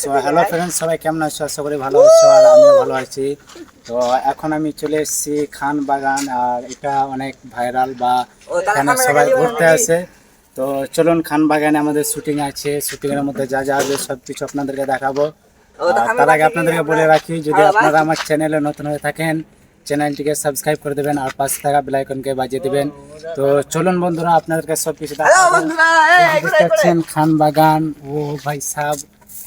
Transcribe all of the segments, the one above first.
So hello friends সবাই কেমন আছো? আশা করি ভালো আছো আর আমিও ভালো আছি। তো এখন আমি চলে এসেছি খান বাগান আর এটা অনেক ভাইরাল বা এখানে সবাই ঘুরতে আসে। তো চলুন খান বাগানে আমাদের শুটিং আছে। শুটিং এর মধ্যে যা যা হবে সব কিছু আপনাদেরকে দেখাবো। তার আগে আপনাদেরকে বলে রাখি যদি আপনারা আমার চ্যানেলে নতুন হয়ে থাকেন চ্যানেলটিকে সাবস্ক্রাইব করে দেবেন আর পাশে থাকা বেল আইকনকে বাজিয়ে দিবেন। তো চলুন বন্ধুরা আপনাদেরকে সব কিছু দেখাবো। খান বাগান। ও ভাই সাহ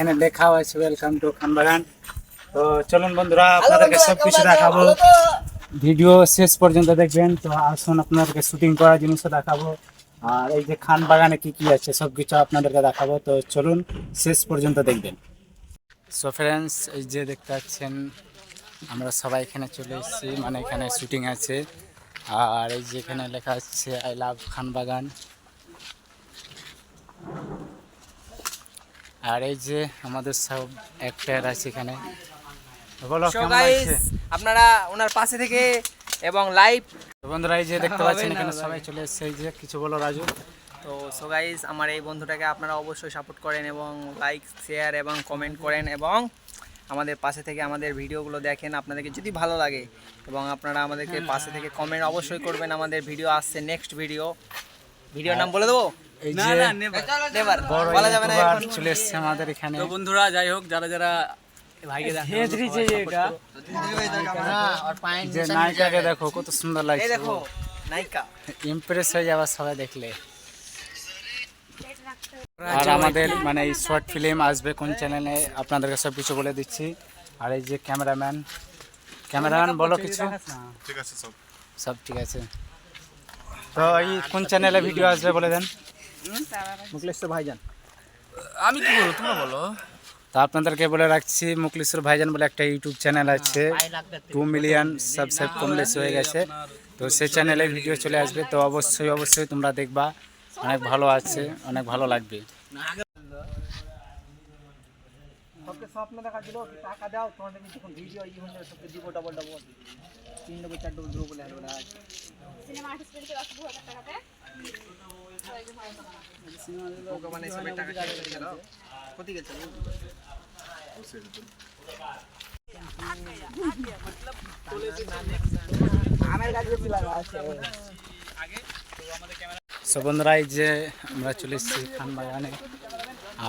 এখানে লেখাও আছে ওয়েলকাম টু খান বাগান তো চলুন বন্ধুরা আপনাদেরকে সব কিছু দেখাবো। ভিডিও শেষ পর্যন্ত দেখবেন তো আসুন আপনাদেরকে শুটিং করার জিনিসও দেখাবো। আর এই যে খান বাগানে কি কি আছে সব কিছু আপনাদেরকে দেখাবো। তো চলুন শেষ পর্যন্ত দেখবেন। সো ফ্রেন্ডস এই যে দেখতে পাচ্ছেন আমরা সবাই এখানে চলে এসেছি মানে এখানে শুটিং আছে। আর এই যে এখানে লেখা আছে আই লাভ খান বাগান আর এই যে আমাদের সব অ্যাক্টার আছে এখানে। বলো আপনারা ওনার পাশে থেকে এবং লাইভ বন্ধুরা এই যে দেখতে পাচ্ছেন এখানে সবাই চলে এসেছে এই যে কিছু বলো রাজু। তো সো গাইজ আমার এই বন্ধুটাকে আপনারা অবশ্যই সাপোর্ট করেন এবং লাইক শেয়ার এবং কমেন্ট করেন এবং আমাদের পাশে থেকে আমাদের ভিডিওগুলো দেখেন আপনাদেরকে যদি ভালো লাগে। এবং আপনারা আমাদেরকে পাশে থেকে কমেন্ট অবশ্যই করবেন আমাদের ভিডিও আসছে নেক্সট ভিডিও ভিডিওর নাম বলে দেবো? এই যে বড় বলা যাবে না ইউটিউবার চলে এসেছে আমাদের এখানে। তো বন্ধুরা যাই হোক যারা যারা যে নায়িকাকে দেখো কত সুন্দর লাগছে। দেখো নায়িকা। ইমপ্রেস হয়ে যাবে সবাই দেখলে। আর আমাদের মানে এই শর্ট ফিল্ম আসবে কোন চ্যানেলে আপনাদেরকে সব কিছু বলে দিচ্ছি। আর এই যে ক্যামেরাম্যান ক্যামেরাম্যান বলো কিছু? ঠিক আছে সব। সব ঠিক আছে। তো এই কোন চ্যানেলে ভিডিও আসবে বলে দেন? মুকলেশ্বর ভাইজান। আমি কি বলব তোমরা বলো। তো আপনাদেরকে বলে রাখছি মুকলিশ্বর ভাইজান বলে একটা ইউটিউব চ্যানেল আছে। টু মিলিয়ন সাবস্ক্রাইব কম বেশি হয়ে গেছে। তো সেই চ্যানেলে ভিডিও চলে আসবে তো অবশ্যই অবশ্যই তোমরা দেখবা। অনেক ভালো আছে অনেক ভালো লাগবে। সবকে স্বপ্ন দেখা দিল টাকা দাও তোমাদের যখন ভিডিও ই হলে সবকে দিব ডবল ডবল তিন ডবল চার ডবল দেবো বলে সিনেমা আর্টিস্টদেরকে দশ হাজার টাকাতে সবাইকে ভালো থাকবেন। ওকে সবের টাকা সো এই যে আমরা চলে এসেছি খান বাগানে।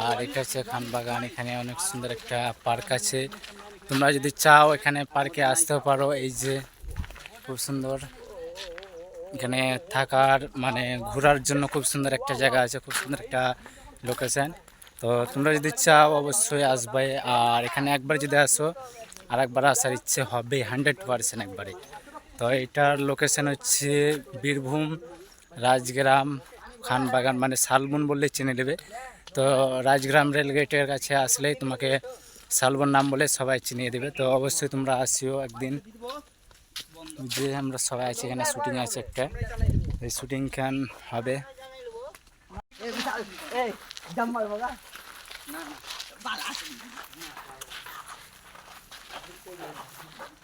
আর এটা হচ্ছে খান বাগান, এখানে অনেক সুন্দর একটা পার্ক আছে। তোমরা যদি চাও এখানে পার্কে আসতেও পারো, এই যে খুব সুন্দর। এখানে থাকার মানে ঘোরার জন্য খুব সুন্দর একটা জায়গা আছে, খুব সুন্দর একটা লোকেশন তো তোমরা যদি চাও অবশ্যই আসবে। আর এখানে একবার যদি আসো আর একবার আসার ইচ্ছে হবে হান্ড্রেড পার্সেন্ট একবারে। তো এটার লোকেশন হচ্ছে বীরভূম, রাজগ্রাম, খানবাগান মানে শালবন বললে চিনে নেবে। তো রাজগ্রাম রেলগেটের কাছে আসলেই তোমাকে শালবন নাম বলে সবাই চিনিয়ে দেবে। তো অবশ্যই তোমরা আসিও একদিন। যে আমরা সবাই আছি এখানে শুটিং আছে একটা এই শুটিং খান হবে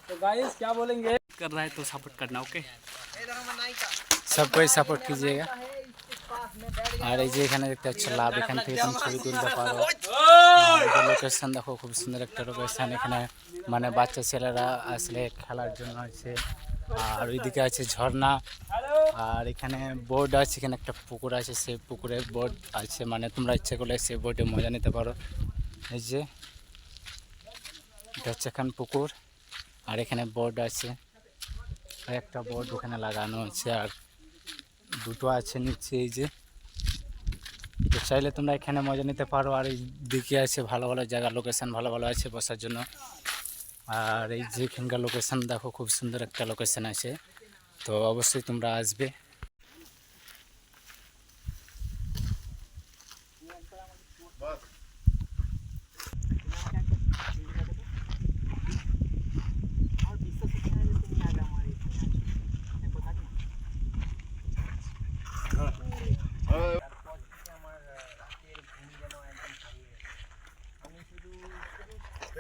तो गाइस क्या बोलेंगे कर रहा है तो सपोर्ट करना ओके সব কোই সাপোর্ট कीजिएगा আর এই যে এখানে দেখতে পাচ্ছ লাভ এখান থেকে তুমি ছবি তুলতে পারো। লোকেশন দেখো খুব সুন্দর একটা লোকেশন এখানে মানে বাচ্চা ছেলেরা আসলে খেলার জন্য আছে। আর ওইদিকে আছে ঝর্ণা। আর এখানে বোর্ড আছে এখানে একটা পুকুর আছে। সেই পুকুরে বোর্ড আছে। মানে তোমরা ইচ্ছে করলে সেই বোর্ডে মজা নিতে পারো। এই যে এটা হচ্ছে এখান পুকুর। আর এখানে বোর্ড আছে। একটা বোর্ড ওখানে লাগানো আছে। আর দুটো আছে নিচ্ছে এই যে। তো চাইলে তোমরা এখানে মজা নিতে পারো, আর এই দিকে আছে ভালো ভালো জায়গা লোকেশান ভালো ভালো আছে বসার জন্য। আর এই যেখানকার লোকেশন দেখো খুব সুন্দর একটা লোকেশান আছে। তো অবশ্যই তোমরা আসবে এ আমার আই তুই সারা তোর গান কথা ভাই চিনিস বে তো তো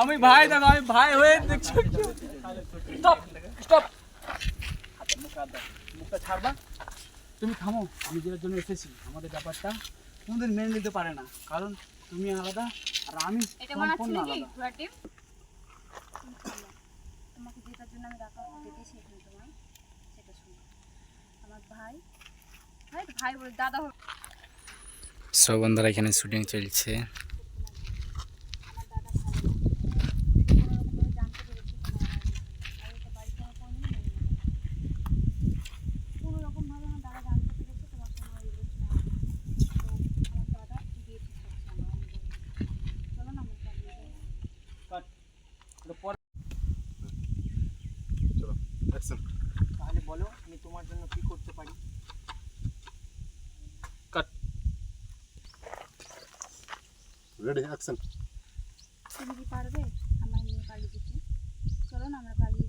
আমি ভাই দেখো আমি ভাই হয়ে দেখছি। স্টপ স্টপ মুখটা ছাড়বা? তুমি থামো আমি যেটার জন্য এসেছি আমাদের ব্যাপারটা কোনদিন মেনে নিতে পারে না। কারণ তুমি আলাদা আর আমি সম্পূর্ণ আলাদা। তোমাকে যেটার জন্য আমি ডাকা ডেকেছি এখানে তোমায় সেটা শুনো আমার ভাই ভাই ভাই বলে দাদা হবে সো বন্ধুরা এখানে শুটিং চলছে। রেডি অ্যাকশন তুমি কি পারবে? আমার নিয়ে পালিয়ে দিতে চলো না আমরা পালিয়ে